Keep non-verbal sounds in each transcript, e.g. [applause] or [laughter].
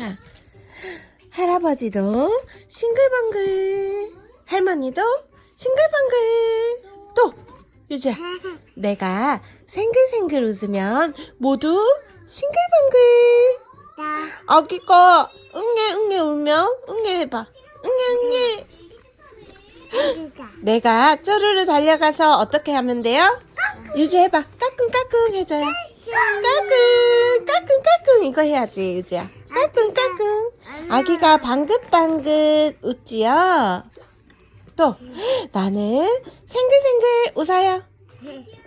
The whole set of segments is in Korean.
자, 할아버지도 싱글벙글, 할머니도 싱글벙글. 또, 유주야, 내가 생글생글 웃으면 모두 싱글벙글. 나 아기가 응애 응애 울면 응애 해봐. 응애 응애. 내가 쪼르르 달려가서 어떻게 하면 돼요? 유주 해봐. 까꿍 까꿍 해줘요. 까꿍 까꿍 까꿍 이거 해야지 유주야. 아기가 방긋방긋 웃지요. 또 나는 생글생글 웃어요.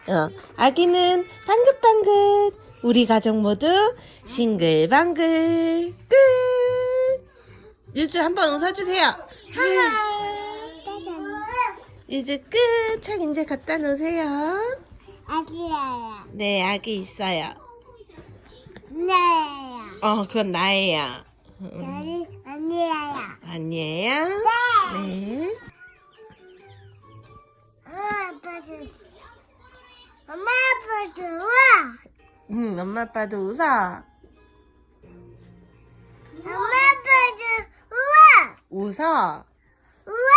어, 아기는 방긋방긋. 우리 가족 모두 싱글방글 끝. 유주 한번 웃어주세요. 하하. 유주 끝. 책 이제 갖다 놓으세요. 아기야야. 네, 아기 있어요. 네야. 어, 그건 나예요. 음, 나는 아니야야. 아니에요? 네. 네. 엄마 아빠도 엄마 아빠도 우와. 음, 엄마 아빠도 웃어. 엄마 아빠도 우와. 웃어. 우와.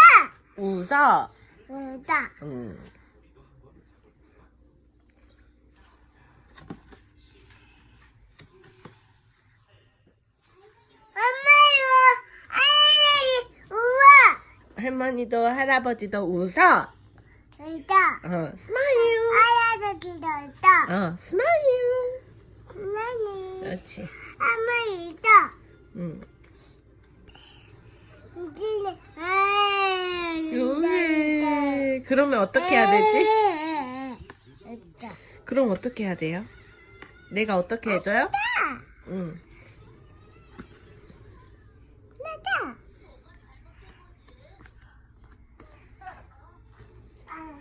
웃어. 우다. 음. 엄마 이거 아이 우와. 할머니도 할아버지도 웃어. 우다. 어, 스마일. 아야도 들었다. 어, 스마일. 엄마니. 그렇지. 있다. 음. 이제는 아. 요래. 그러면 어떻게 해야 되지? 됐다. 그럼 어떻게 해야 돼요? 내가 어떻게 해줘요? 아, 응. 나다. 아.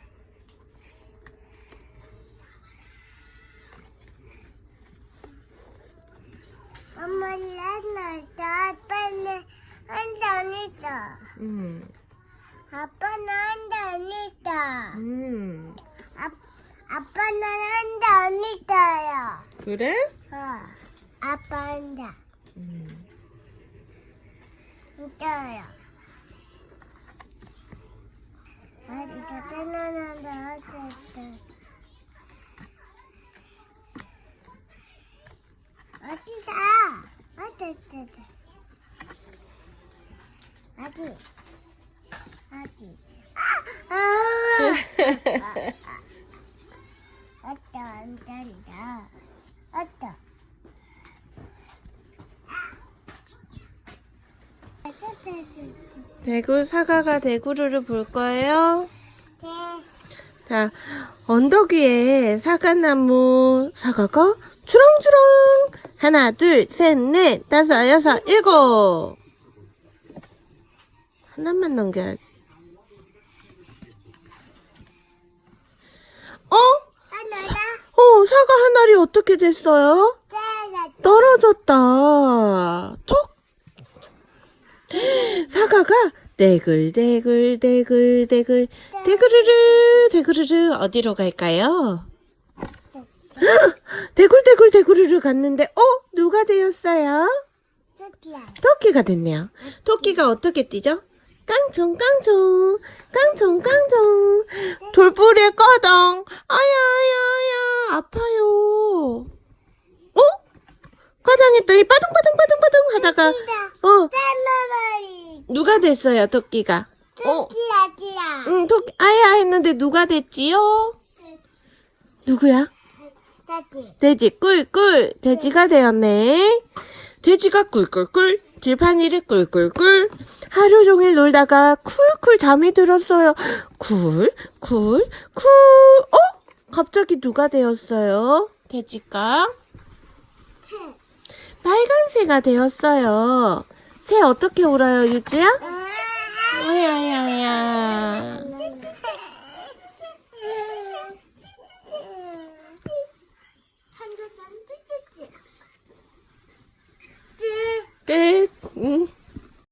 나다 아빠는 아니다. 음. 아빠는 아니다. 음. 아, 아빠는 한대 아니다요. 그래? 어, 아빠 한다. 음. 있어요. 어디서 떠나는데 어쨌든 어쨌든 어디 어디 아! 아! 어떠 안 잘이다 어떠 대구 사과가 대구르르 불 거예요. 네. 자, 언덕 위에 사과나무 사과가 주렁주렁 하나 둘셋넷 다섯 여섯 일곱 하나만 넘겨야지. 어? 어 사과 한 알이 어떻게 됐어요? 떨어졌다. 톡. 사과가 대글 대글 대글 대글 대그르르 대그르르 어디로 갈까요? [gasps] 대굴대굴 대구르르 갔는데 어 누가 되었어요? 토끼야 토끼가 됐네요. 토끼가 어떻게 뛰죠? 깡총 깡총 깡총 깡총 돌부리에 꺼덩 아야 아야 아야 아파요. 어? 과장했더니 빠둥빠둥빠둥빠둥 하다가 어 누가 됐어요 토끼가? 어? 토끼야 띠야 응 토끼 아야 했는데 누가 됐지요? 누구야? 토끼 돼지 꿀꿀 돼지가 되었네. 돼지가 꿀꿀꿀 들판이를 꿀꿀꿀 하루 종일 놀다가 쿨쿨 잠이 들었어요. 쿨 쿨 쿨 어? 갑자기 누가 되었어요? 돼지가 빨간새가 되었어요. 새 어떻게 울어요 유주야? 아야야야